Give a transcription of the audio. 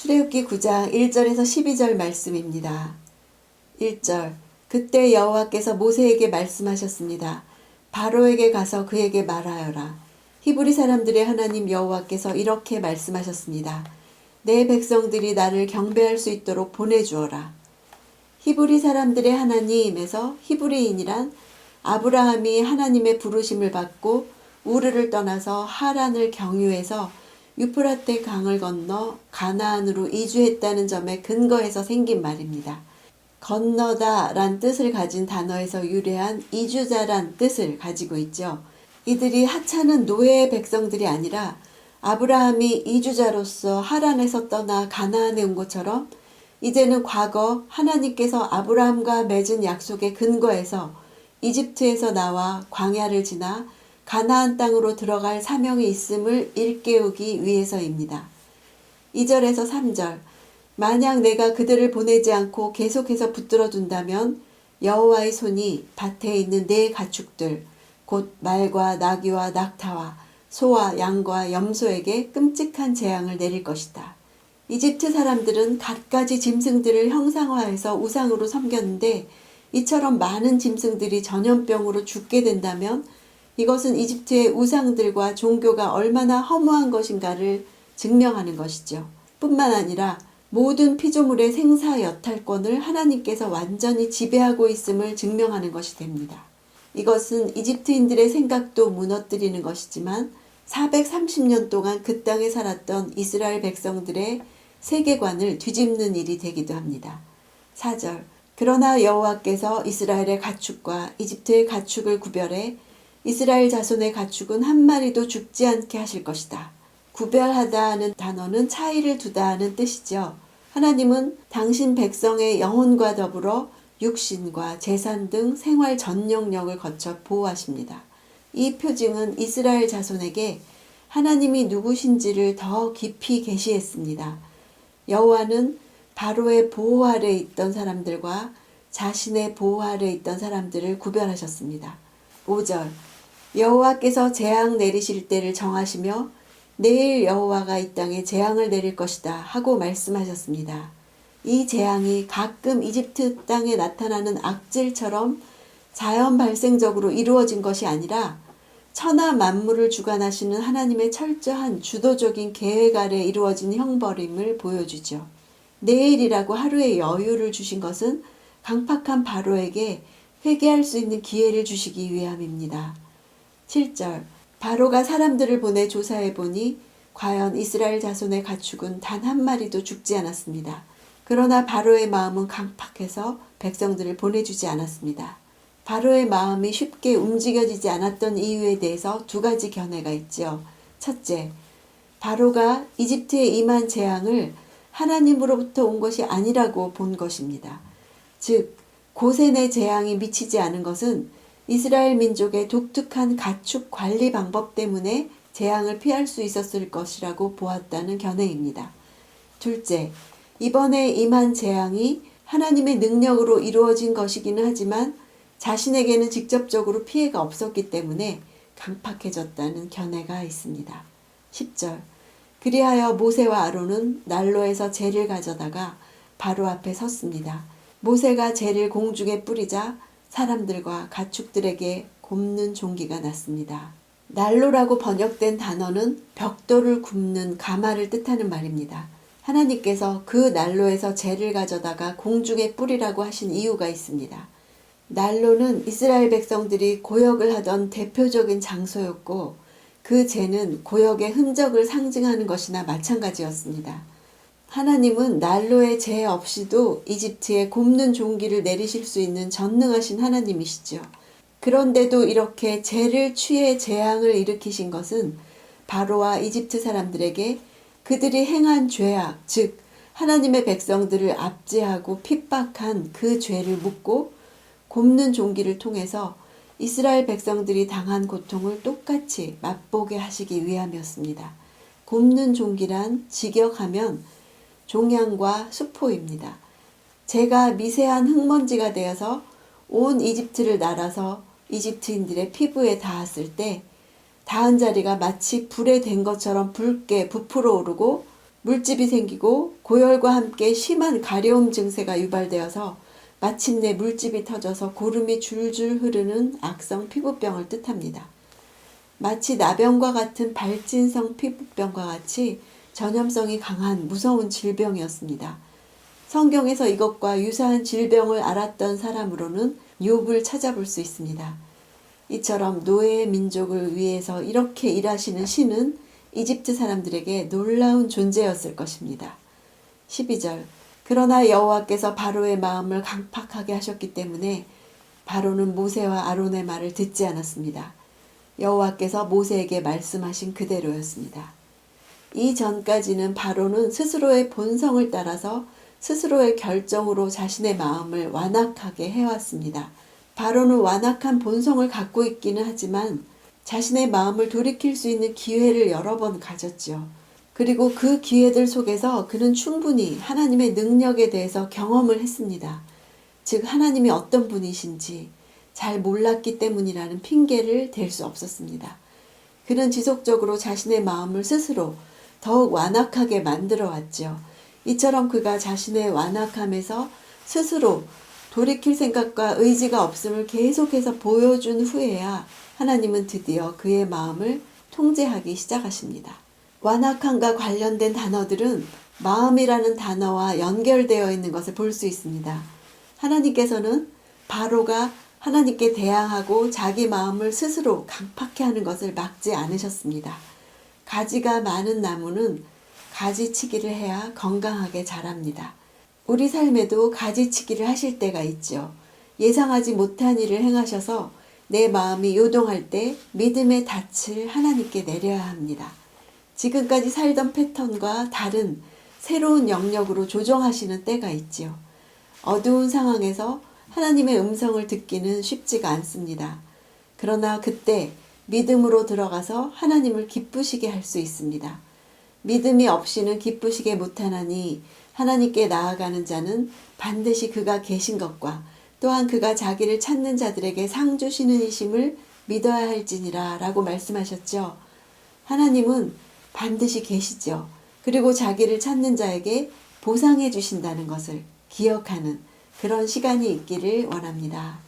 출애굽기 9장 1절에서 12절 말씀입니다. 1절 그때 여호와께서 모세에게 말씀하셨습니다. 바로에게 가서 그에게 말하여라. 히브리 사람들의 하나님 여호와께서 이렇게 말씀하셨습니다. 내 백성들이 나를 경배할 수 있도록 보내주어라. 히브리 사람들의 하나님에서 히브리인이란 아브라함이 하나님의 부르심을 받고 우르를 떠나서 하란을 경유해서 유프라테 강을 건너 가나안으로 이주했다는 점에 근거해서 생긴 말입니다. 건너다 란 뜻을 가진 단어에서 유래한 이주자란 뜻을 가지고 있죠. 이들이 하찮은 노예의 백성들이 아니라 아브라함이 이주자로서 하란에서 떠나 가나안에 온 것처럼 이제는 과거 하나님께서 아브라함과 맺은 약속에 근거해서 이집트에서 나와 광야를 지나 가나안 땅으로 들어갈 사명이 있음을 일깨우기 위해서입니다. 2절에서 3절 만약 내가 그들을 보내지 않고 계속해서 붙들어 둔다면 여호와의 손이 밭에 있는 내 가축들 곧 말과 나귀와 낙타와 소와 양과 염소에게 끔찍한 재앙을 내릴 것이다. 이집트 사람들은 갖가지 짐승들을 형상화해서 우상으로 섬겼는데 이처럼 많은 짐승들이 전염병으로 죽게 된다면 이것은 이집트의 우상들과 종교가 얼마나 허무한 것인가를 증명하는 것이죠. 뿐만 아니라 모든 피조물의 생사 여탈권을 하나님께서 완전히 지배하고 있음을 증명하는 것이 됩니다. 이것은 이집트인들의 생각도 무너뜨리는 것이지만 430년 동안 그 땅에 살았던 이스라엘 백성들의 세계관을 뒤집는 일이 되기도 합니다. 4절 그러나 여호와께서 이스라엘의 가축과 이집트의 가축을 구별해 이스라엘 자손의 가축은 한 마리도 죽지 않게 하실 것이다. 구별하다는 단어는 차이를 두다는 뜻이죠. 하나님은 당신 백성의 영혼과 더불어 육신과 재산 등 생활 전 영역을 거쳐 보호하십니다. 이 표징은 이스라엘 자손에게 하나님이 누구신지를 더 깊이 계시했습니다. 여호와는 바로의 보호 아래 있던 사람들과 자신의 보호 아래 있던 사람들을 구별하셨습니다. 5절 여호와께서 재앙 내리실 때를 정하시며 내일 여호와가 이 땅에 재앙을 내릴 것이다 하고 말씀하셨습니다. 이 재앙이 가끔 이집트 땅에 나타나는 악질처럼 자연 발생적으로 이루어진 것이 아니라 천하 만물을 주관하시는 하나님의 철저한 주도적인 계획 아래 이루어진 형벌임을 보여주죠. 내일이라고 하루의 여유를 주신 것은 강팍한 바로에게 회개할 수 있는 기회를 주시기 위함입니다. 7절 바로가 사람들을 보내 조사해 보니 과연 이스라엘 자손의 가축은 단 한 마리도 죽지 않았습니다. 그러나 바로의 마음은 강팍해서 백성들을 보내주지 않았습니다. 바로의 마음이 쉽게 움직여지지 않았던 이유에 대해서 두 가지 견해가 있죠. 첫째, 바로가 이집트에 임한 재앙을 하나님으로부터 온 것이 아니라고 본 것입니다. 즉, 고센의 재앙이 미치지 않은 것은 이스라엘 민족의 독특한 가축 관리 방법 때문에 재앙을 피할 수 있었을 것이라고 보았다는 견해입니다. 둘째, 이번에 임한 재앙이 하나님의 능력으로 이루어진 것이기는 하지만 자신에게는 직접적으로 피해가 없었기 때문에 강팍해졌다는 견해가 있습니다. 10절 그리하여 모세와 아론은 난로에서 재를 가져다가 바로 앞에 섰습니다. 모세가 재를 공중에 뿌리자 사람들과 가축들에게 곱는 종기가 났습니다. 난로라고 번역된 단어는 벽돌을 굽는 가마를 뜻하는 말입니다. 하나님께서 그 난로에서 재를 가져다가 공중에 뿌리라고 하신 이유가 있습니다. 난로는 이스라엘 백성들이 고역을 하던 대표적인 장소였고 그 재는 고역의 흔적을 상징하는 것이나 마찬가지였습니다. 하나님은 난로의 재 없이도 이집트에 곱는 종기를 내리실 수 있는 전능하신 하나님이시죠. 그런데도 이렇게 재를 취해 재앙을 일으키신 것은 바로와 이집트 사람들에게 그들이 행한 죄악, 즉 하나님의 백성들을 압제하고 핍박한 그 죄를 묻고 곱는 종기를 통해서 이스라엘 백성들이 당한 고통을 똑같이 맛보게 하시기 위함이었습니다. 곱는 종기란 직역하면 종양과 수포입니다. 제가 미세한 흙먼지가 되어서 온 이집트를 날아서 이집트인들의 피부에 닿았을 때 닿은 자리가 마치 불에 된 것처럼 붉게 부풀어 오르고 물집이 생기고 고열과 함께 심한 가려움 증세가 유발되어서 마침내 물집이 터져서 고름이 줄줄 흐르는 악성 피부병을 뜻합니다. 마치 나병과 같은 발진성 피부병과 같이 전염성이 강한 무서운 질병이었습니다. 성경에서 이것과 유사한 질병을 알았던 사람으로는 욥을 찾아볼 수 있습니다. 이처럼 노예의 민족을 위해서 이렇게 일하시는 신은 이집트 사람들에게 놀라운 존재였을 것입니다. 12절 그러나 여호와께서 바로의 마음을 강팍하게 하셨기 때문에 바로는 모세와 아론의 말을 듣지 않았습니다. 여호와께서 모세에게 말씀하신 그대로였습니다. 이전까지는 바로는 스스로의 본성을 따라서 스스로의 결정으로 자신의 마음을 완악하게 해왔습니다. 바로는 완악한 본성을 갖고 있기는 하지만 자신의 마음을 돌이킬 수 있는 기회를 여러 번 가졌죠. 그리고 그 기회들 속에서 그는 충분히 하나님의 능력에 대해서 경험을 했습니다. 즉, 하나님이 어떤 분이신지 잘 몰랐기 때문이라는 핑계를 댈 수 없었습니다. 그는 지속적으로 자신의 마음을 스스로 더욱 완악하게 만들어 왔죠. 이처럼 그가 자신의 완악함에서 스스로 돌이킬 생각과 의지가 없음을 계속해서 보여준 후에야 하나님은 드디어 그의 마음을 통제하기 시작하십니다. 완악함과 관련된 단어들은 마음이라는 단어와 연결되어 있는 것을 볼 수 있습니다. 하나님께서는 바로가 하나님께 대항하고 자기 마음을 스스로 강팍해 하는 것을 막지 않으셨습니다. 가지가 많은 나무는 가지치기를 해야 건강하게 자랍니다. 우리 삶에도 가지치기를 하실 때가 있죠. 예상하지 못한 일을 행하셔서 내 마음이 요동할 때 믿음의 닻을 하나님께 내려야 합니다. 지금까지 살던 패턴과 다른 새로운 영역으로 조정하시는 때가 있지요. 어두운 상황에서 하나님의 음성을 듣기는 쉽지가 않습니다. 그러나 그때 믿음으로 들어가서 하나님을 기쁘시게 할 수 있습니다. 믿음이 없이는 기쁘시게 못하나니 하나님께 나아가는 자는 반드시 그가 계신 것과 또한 그가 자기를 찾는 자들에게 상 주시는 이심을 믿어야 할지니라 라고 말씀하셨죠. 하나님은 반드시 계시죠. 그리고 자기를 찾는 자에게 보상해 주신다는 것을 기억하는 그런 시간이 있기를 원합니다.